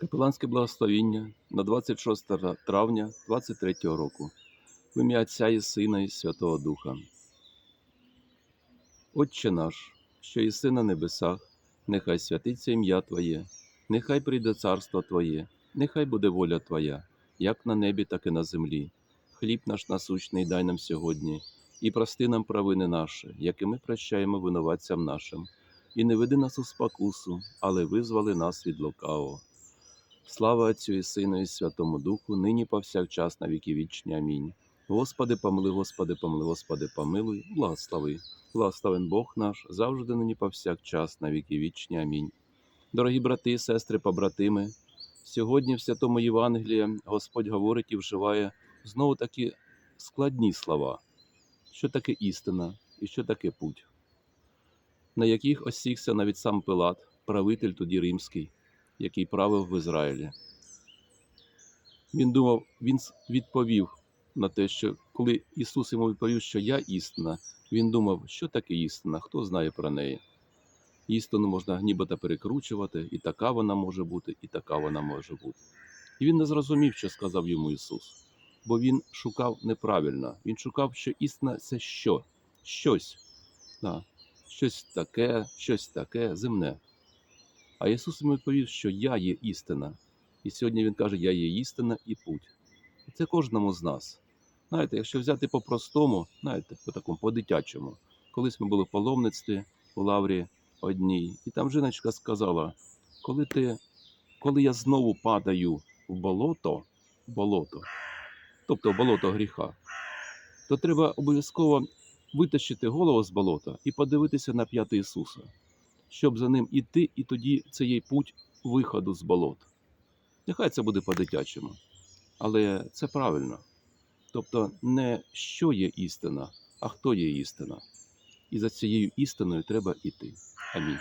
Капеланське благословіння на 26 травня 23 року. В ім'я Отця і Сина і Святого Духа. Отче наш, що єси на небесах, нехай святиться ім'я Твоє, нехай прийде царство Твоє, нехай буде воля Твоя, як на небі, так і на землі. Хліб наш насущний дай нам сьогодні, і прости нам провини наші, як і ми прощаємо винуватцям нашим. І не веди нас у спокусу, але визвали нас від лукавого. Слава Отцю і Сину і Святому Духу, нині повсякчас на віки вічні. Амінь. Господи, помили, Господи, помили, Господи, помилуй, благослови. Благословен Бог наш, завжди нині повсякчас на віки вічні. Амінь. Дорогі брати, сестри, побратими, сьогодні в Святому Євангелії Господь говорить і вживає знову такі складні слова, що таке істина і що таке путь, на яких осікся навіть сам Пилат, правитель тоді римський, який правив в Ізраїлі. Він думав, він відповів на те, що коли Ісус йому відповів, що я істина, він думав, що таке істина, хто знає про неї. Істину можна нібито перекручувати, і така вона може бути, і така вона може бути. І він не зрозумів, що сказав йому Ісус, бо він шукав неправильно. Він шукав, що істина це що? Щось. Да. Щось таке, щось таке, земне. А Ісус йому відповів, що я є істина. І сьогодні Він каже, я є істина і путь. І це кожному з нас. Знаєте, якщо взяти по-простому, знаєте, по такому по-дитячому. Колись ми були в паломництві у лаврі одній, і там жіночка сказала: коли ти, коли я знову падаю в болото, болото, тобто в болото гріха, то треба обов'язково витащити голову з болота і подивитися на п'яти Ісуса, щоб за ним іти, і тоді це є путь виходу з болот. Нехай це буде по-дитячому, але це правильно. Тобто не що є істина, а хто є істина. І за цією істиною треба іти. Амінь.